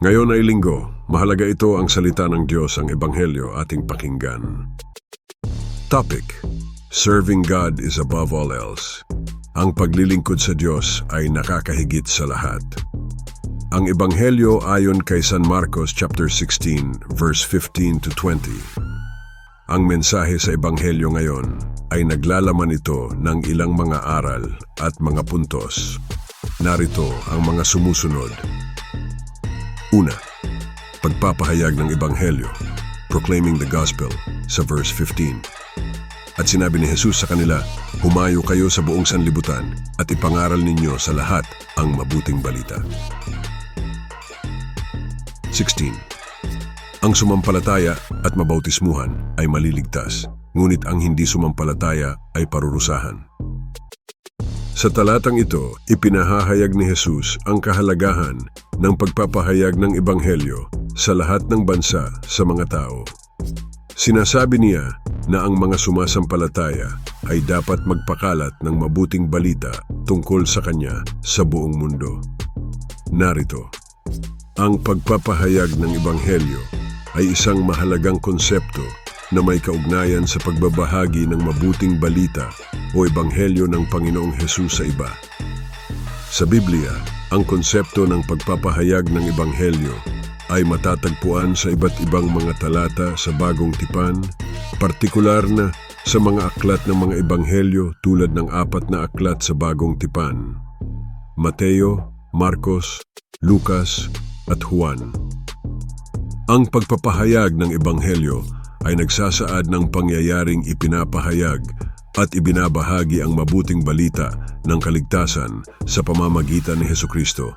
Ngayon ay linggo, mahalaga ito ang salita ng Diyos ang Ebanghelyo ating pakinggan. Topic, Serving God is above all else. Ang paglilingkod sa Diyos ay nakakahigit sa lahat. Ang Ebanghelyo ayon kay San Marcos chapter 16 verse 15 to 20. Ang mensahe sa Ebanghelyo ngayon ay naglalaman ito ng ilang mga aral at mga puntos. Narito ang mga sumusunod. Una, pagpapahayag ng Ebanghelyo, proclaiming the gospel sa verse 15. At sinabi ni Jesus sa kanila, Humayo kayo sa buong sanlibutan at ipangaral ninyo sa lahat ang mabuting balita. 16. Ang sumampalataya at mabautismuhan ay maliligtas, ngunit ang hindi sumampalataya ay parurusahan. Sa talatang ito, ipinahahayag ni Jesus ang kahalagahan ng pagpapahayag ng Ebanghelyo sa lahat ng bansa sa mga tao. Sinasabi niya na ang mga sumasampalataya ay dapat magpakalat ng mabuting balita tungkol sa Kanya sa buong mundo. Narito, ang pagpapahayag ng Ebanghelyo ay isang mahalagang konsepto na may kaugnayan sa pagbabahagi ng mabuting balita o ebanghelyo ng Panginoong Hesus sa iba. Sa Biblia, ang konsepto ng pagpapahayag ng ebanghelyo ay matatagpuan sa iba't ibang mga talata sa Bagong Tipan, partikular na sa mga aklat ng mga ebanghelyo tulad ng apat na aklat sa Bagong Tipan. Mateo, Marcos, Lucas, at Juan. Ang pagpapahayag ng ebanghelyo ay nagsasaad ng pangyayaring ipinapahayag at ibinabahagi ang mabuting balita ng kaligtasan sa pamamagitan ni Heso Kristo.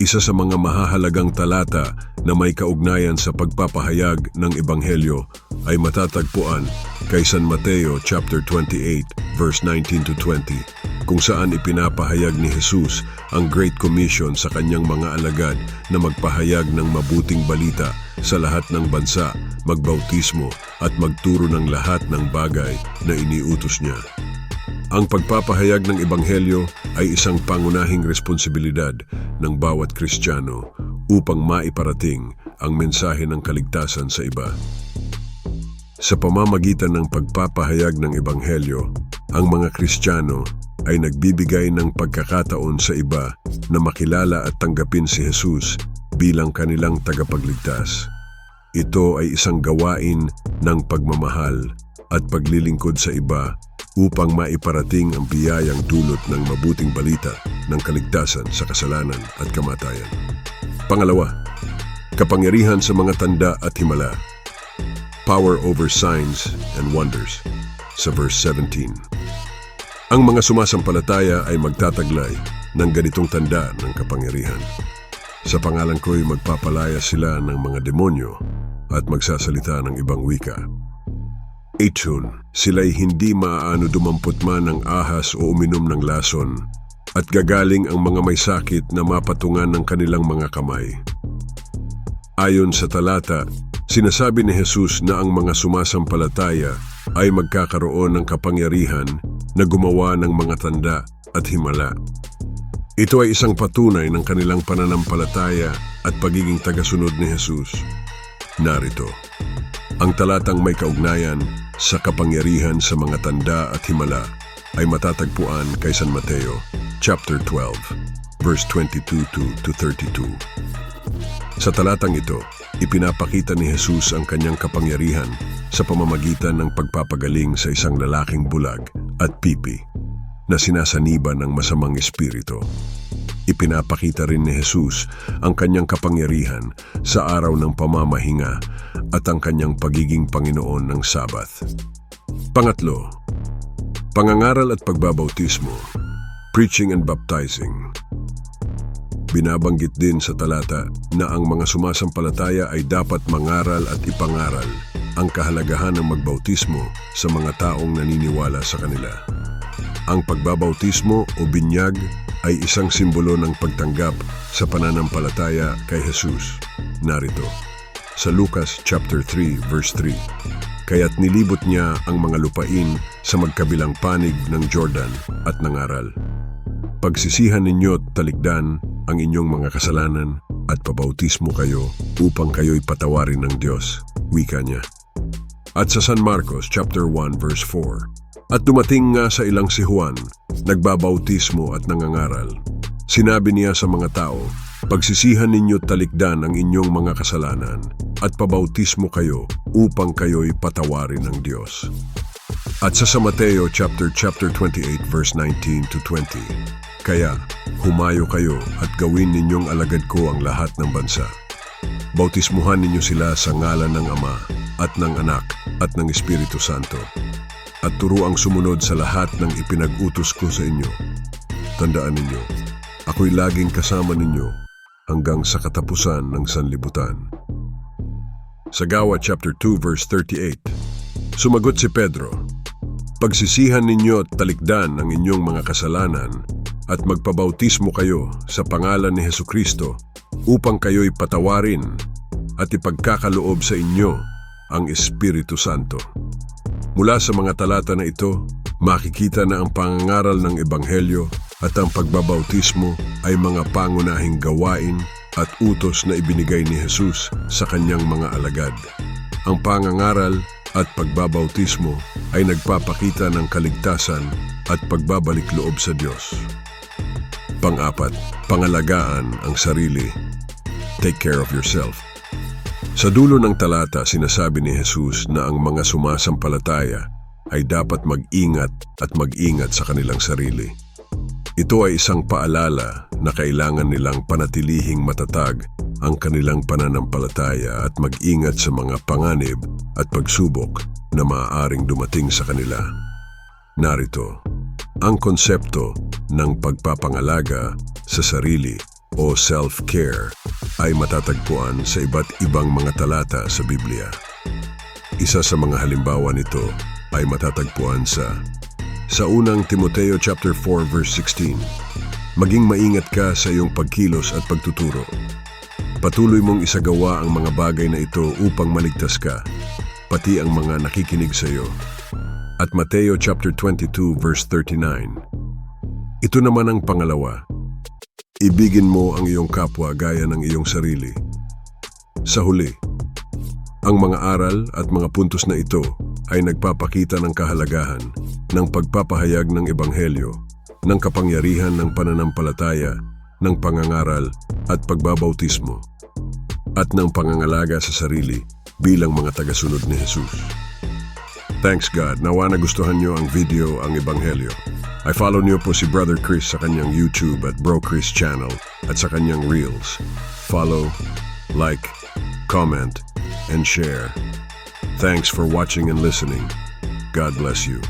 Isa sa mga mahahalagang talata na may kaugnayan sa pagpapahayag ng Ebanghelyo ay matatagpuan kay San Mateo chapter 28 verse 19 to 20 kung saan ipinapahayag ni Jesus ang Great Commission sa kanyang mga alagad na magpahayag ng mabuting balita sa lahat ng bansa, magbautismo at magturo ng lahat ng bagay na iniutos niya. Ang pagpapahayag ng Ebanghelyo ay isang pangunahing responsibilidad ng bawat Kristiyano upang maiparating ang mensahe ng kaligtasan sa iba. Sa pamamagitan ng pagpapahayag ng Ebanghelyo, ang mga Kristiyano ay nagbibigay ng pagkakataon sa iba na makilala at tanggapin si Jesus bilang kanilang tagapagligtas. Ito ay isang gawain ng pagmamahal at paglilingkod sa iba upang maiparating ang biyayang dulot ng mabuting balita ng kaligtasan sa kasalanan at kamatayan. Pangalawa, kapangyarihan sa mga tanda at himala. Power over signs and wonders sa verse 17. Ang mga sumasampalataya ay magtataglay ng ganitong tanda ng kapangyarihan. Sa pangalan ko'y magpapalaya sila ng mga demonyo at magsasalita ng ibang wika. Etun, sila'y hindi maaano dumampot man ng ahas o uminom ng lason at gagaling ang mga may sakit na mapatungan ng kanilang mga kamay. Ayon sa talata, sinasabi ni Jesus na ang mga sumasampalataya ay magkakaroon ng kapangyarihan na gumawa ng mga tanda at himala. Ito ay isang patunay ng kanilang pananampalataya at pagiging tagasunod ni Jesus. Narito, ang talatang may kaugnayan sa kapangyarihan sa mga tanda at himala ay matatagpuan kay San Mateo, chapter 12, verse 22 to 32. Sa talatang ito, ipinapakita ni Jesus ang kanyang kapangyarihan sa pamamagitan ng pagpapagaling sa isang lalaking bulag at pipi na sinasaniba ng masamang espiritu. Ipinapakita rin ni Jesus ang kanyang kapangyarihan sa araw ng pamamahinga at ang kanyang pagiging Panginoon ng Sabath. Pangatlo, pangangaral at pagbabautismo, preaching and baptizing. Binabanggit din sa talata na ang mga sumasampalataya ay dapat mangaral at ipangaral ang kahalagahan ng magbautismo sa mga taong naniniwala sa kanila. Ang pagbabautismo o binyag ay isang simbolo ng pagtanggap sa pananampalataya kay Jesus. Narito, sa Lucas chapter 3 verse 3. Kaya't nilibot niya ang mga lupain sa magkabilang panig ng Jordan at nangaral. Pagsisihan ninyo at talikdan ang inyong mga kasalanan at pabautismo kayo upang kayo'y patawarin ng Diyos. Wika niya. At sa San Marcos chapter 1 verse 4. At dumating nga sa ilang si Juan, nagbabautismo at nangangaral. Sinabi niya sa mga tao, Pagsisihan ninyo talikdan ang inyong mga kasalanan at pabautismo kayo upang kayo'y patawarin ng Diyos. At sa Mateo chapter chapter 28 verse 19 to 20. Kaya humayo kayo at gawin ninyong alagad ko ang lahat ng bansa. Bautismuhan ninyo sila sa ngalan ng Ama at ng Anak at ng Espiritu Santo. At turuang sumunod sa lahat ng ipinag-utos ko sa inyo. Tandaan ninyo, ako'y laging kasama ninyo hanggang sa katapusan ng sanlibutan. Sa Gawa chapter 2 verse 38. Sumagot si Pedro, Pagsisihan ninyo at talikdan ang inyong mga kasalanan at magpabautismo kayo sa pangalan ni Heso Kristo upang kayo'y patawarin at ipagkakaloob sa inyo ang Espiritu Santo. Mula sa mga talata na ito, makikita na ang pangangaral ng Ebanghelyo at ang pagbabautismo ay mga pangunahing gawain at utos na ibinigay ni Jesus sa kanyang mga alagad. Ang pangangaral at pagbabautismo ay nagpapakita ng kaligtasan at pagbabalik loob sa Diyos. Pang-apat, pangalagaan ang sarili. Take care of yourself. Sa dulo ng talata, sinasabi ni Jesus na ang mga sumasampalataya ay dapat mag-ingat at mag-ingat sa kanilang sarili. Ito ay isang paalala na kailangan nilang panatilihing matatag ang kanilang pananampalataya at mag-ingat sa mga panganib at pagsubok na maaaring dumating sa kanila. Narito, ang konsepto ng pagpapangalaga sa sarili o self-care ay matatagpuan sa iba't ibang mga talata sa Biblia. Isa sa mga halimbawa nito ay matatagpuan sa sa unang Timoteo chapter 4 verse 16. Maging maingat ka sa iyong pagkilos at pagtuturo. Patuloy mong isagawa ang mga bagay na ito upang maligtas ka, pati ang mga nakikinig sa iyo. At Mateo chapter 22 verse 39. Ito naman ang pangalawa. Ibigin mo ang iyong kapwa gaya ng iyong sarili. Sa huli, ang mga aral at mga puntos na ito ay nagpapakita ng kahalagahan ng pagpapahayag ng Ebanghelyo, ng kapangyarihan ng pananampalataya, ng pangangaral at pagbabautismo, at ng pangangalaga sa sarili bilang mga tagasunod ni Jesus. Thanks God, nawa na gustuhan nyo ang video ang Ebanghelyo. I follow niyo po si Brother Chris sa kanyang YouTube at Bro Chris channel at sa kanyang Reels. Follow, like, comment, and share. Thanks for watching and listening. God bless you.